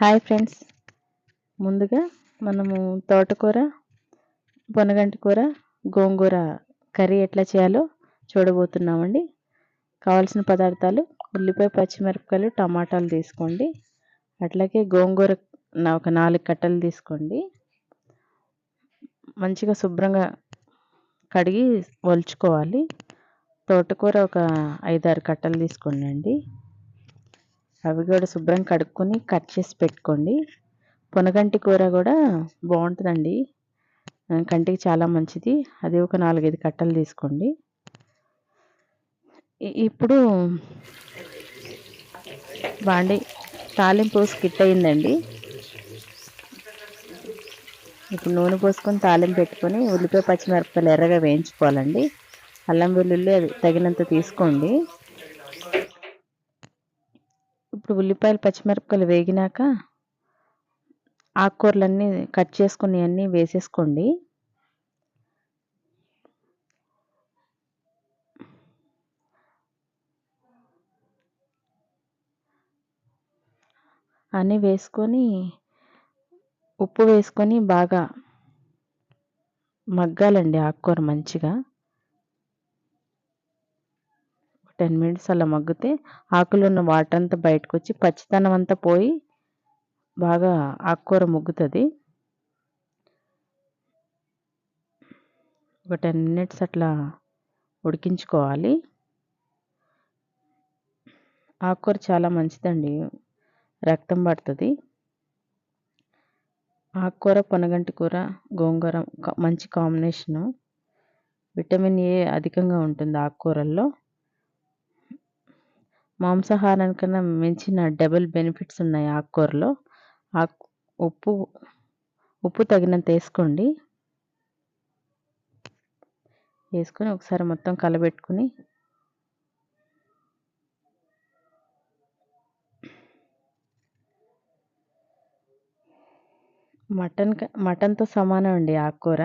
Hi friends. ముందుగా మనము తోటకూర పొనగంటి కూర గోంగూర కర్రీ ఎట్లా చేయాలో చూడబోతున్నామండి. కావాల్సిన పదార్థాలు ఉల్లిపాయ పచ్చిమిరపకాయలు టమాటాలు తీసుకోండి. అట్లాగే గోంగూర ఒక నాలుగు కట్టలు తీసుకోండి. మంచిగా శుభ్రంగా కడిగి ఒలుచుకోవాలి. తోటకూర ఒక ఐదారు కట్టలు తీసుకోండి అండి. అవి కూడా శుభ్రం కడుక్కొని కట్ చేసి పెట్టుకోండి. పొనగంటి కూర కూడా బాగుంటుందండి. కంటికి చాలా మంచిది. అది ఒక నాలుగైదు కట్టలు తీసుకోండి. ఇప్పుడు బాండి తాలింపు స్కిట్ అయిందండి ఇప్పుడు నూనె పోసుకొని తాలింపు పెట్టుకొని ఉల్లిపాయ పచ్చిమిరపకాయలు ఎర్రగా వేయించుకోవాలండి. అల్లం వెల్లుల్లి అది తగినంత తీసుకోండి. ఇప్పుడు ఉల్లిపాయలు పచ్చిమిరపకాయలు వేగినాక ఆకుకూరలన్నీ కట్ చేసుకుని అన్నీ వేసేసుకోండి. అన్నీ వేసుకొని ఉప్పు వేసుకొని బాగా మగ్గాలండి ఆకుకూర మంచిగా. టెన్ మినిట్స్ అలా మగ్గితే ఆకులు ఉన్న వాటర్ అంతా బయటకు వచ్చి పచ్చితనం అంతా పోయి బాగా ఆకుకూర ముగ్గుతుంది. ఒక టెన్ మినిట్స్ అట్లా ఉడికించుకోవాలి. ఆకుకూర చాలా మంచిదండి. రక్తం పడుతుంది. ఆకుకూర పొనగంటి కూర గోంగూర మంచి కాంబినేషను. విటమిన్ ఏ అధికంగా ఉంటుంది ఆకుకూరల్లో. మాంసాహారానికన్నా మించిన డబుల్ బెనిఫిట్స్ ఉన్నాయి ఆకుకూరలో. ఆకు ఉప్పు ఉప్పు తగినంత వేసుకోండి. వేసుకొని ఒకసారి మొత్తం కలబెట్టుకుని మటన్ మటన్తో సమానం అండి ఆకుకూర.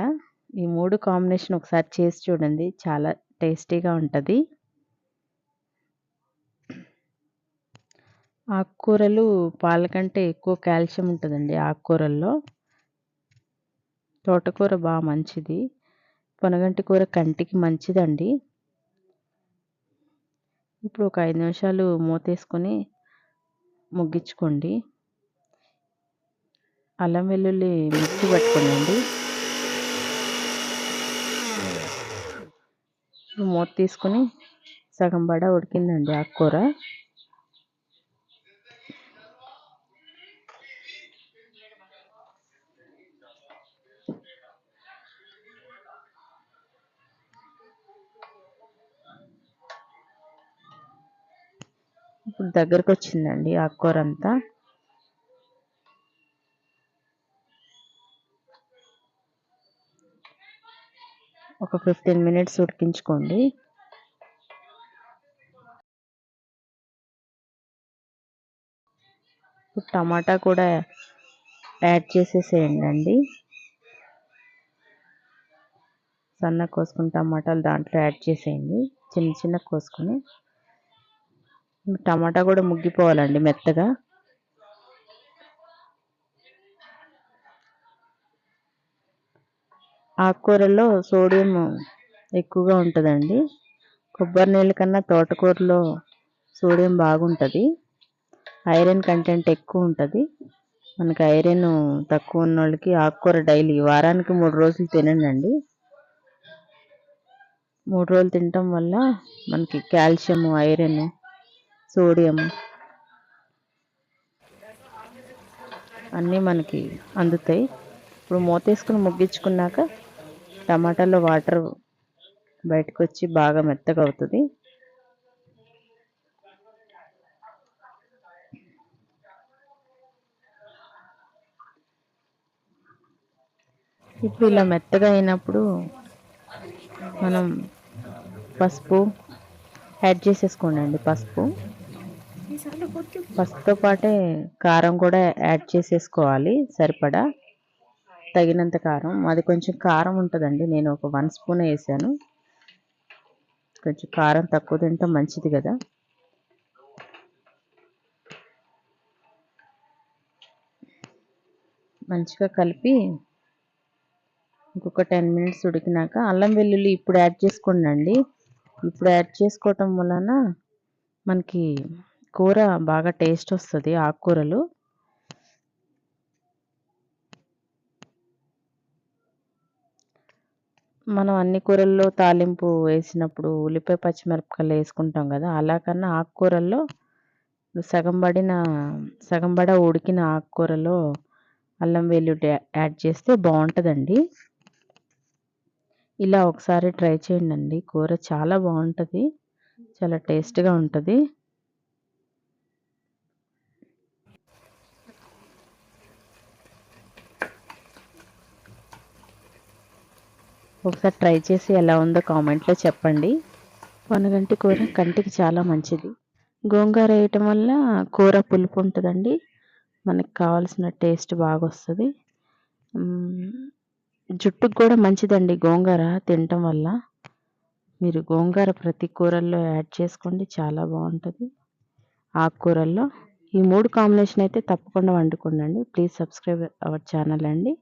ఈ మూడు కాంబినేషన్ ఒకసారి చేసి చూడండి. చాలా టేస్టీగా ఉంటుంది. ఆకుకూరలు పాల కంటే ఎక్కువ కాల్షియం ఉంటుందండి ఆకుకూరల్లో. తోటకూర బాగా మంచిది. పొనగంటి కూర కంటికి మంచిదండి. ఇప్పుడు ఒక ఐదు నిమిషాలు మూతేసుకొని ముగ్గించుకోండి. అల్లం వెల్లుల్లి మిక్సీ పట్టుకోండి మూత తీసుకొని సగం బడ ఉడికిందండి ఆకుకూర. దగ్గరకు వచ్చిందండి ఆకుకూర అంతా ఒక ఫిఫ్టీన్ మినిట్స్ ఉడికించుకోండి. టమాటా కూడా యాడ్ చేసేసేయండి అండి సన్న కోసుకుని టమాటాలు దాంట్లో యాడ్ చేసేయండి. చిన్న చిన్న కోసుకొని టమాటా కూడా ముగ్గిపోవాలండి మెత్తగా. ఆకుకూరల్లో సోడియం ఎక్కువగా ఉంటుందండి. కొబ్బరి నీళ్ళ కన్నా తోటకూరలో సోడియం బాగుంటుంది. ఐరన్ కంటెంట్ ఎక్కువ ఉంటుంది. మనకి ఐరన్ తక్కువ ఉన్న వాళ్ళకి ఆకుకూర డైలీ వారానికి మూడు రోజులు తినండి మూడు రోజులు తినటం వల్ల మనకి కాల్షియం ఐరన్ సోడియం అన్నీ మనకి అందుతాయి. ఇప్పుడు మూతేసుకుని ముగ్గించుకున్నాక టమాటాలో వాటర్ బయటకు వచ్చి బాగా మెత్తగా అవుతుంది ఇప్పుడు ఇలా మెత్తగా అయినప్పుడు మనం పసుపు యాడ్ చేసేసుకోండి పసుపు. పసుపుతో పాటే కారం కూడా యాడ్ చేసేసుకోవాలి సరిపడా. తగినంత కారం. అది కొంచెం కారం ఉంటుందండి. నేను ఒక వన్ స్పూన్ వేసాను. కొంచెం కారం తక్కువ తింటే మంచిది కదా. మంచిగా కలిపి ఇంకొక టెన్ మినిట్స్ ఉడికినాక అల్లం వెల్లుల్లి ఇప్పుడు యాడ్ చేసుకోండి ఇప్పుడు యాడ్ చేసుకోవటం వలన మనకి కూర బాగా టేస్ట్ వస్తుంది ఆకుకూరలు. మనం అన్ని కూరల్లో తాలింపు వేసినప్పుడు ఉల్లిపాయ పచ్చిమిరపకాయలు వేసుకుంటాం కదా అలా కన్నా ఆకుకూరల్లో సగం పడిన సగం పడ ఉడికిన ఆకుకూరలో అల్లం వెల్లుల్లి యాడ్ చేస్తే బాగుంటుందండి. ఇలా ఒకసారి ట్రై చేయండి కూర చాలా బాగుంటుంది చాలా టేస్ట్గా ఉంటుంది. ఒకసారి ట్రై చేసి ఎలా ఉందో కామెంట్లో చెప్పండి. వనగంటి కూర కంటికి చాలా మంచిది. గోంగూర వేయటం వల్ల కూర పులుపు ఉంటుందండి. మనకి కావాల్సిన టేస్ట్ బాగా వస్తుంది జుట్టుకు కూడా మంచిదండి గోంగూర తినటం వల్ల. మీరు గోంగూర ప్రతి కూరల్లో యాడ్ చేసుకోండి చాలా బాగుంటుంది. ఆకుకూరల్లో ఈ మూడు కాంబినేషన్ అయితే తప్పకుండా వండుకోండి ప్లీజ్ సబ్స్క్రైబ్ అవర్ ఛానల్ అండి.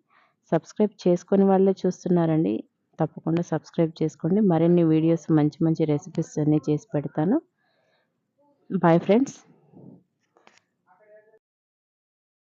సబ్స్క్రైబ్ చేసుకుని వాళ్ళే చూస్తున్నారండి. తప్పకుండా సబ్స్క్రైబ్ చేసుకోండి. మరిన్ని వీడియోస్ మంచి మంచి రెసిపీస్ అన్నీ చేసి పెడతాను. Bye friends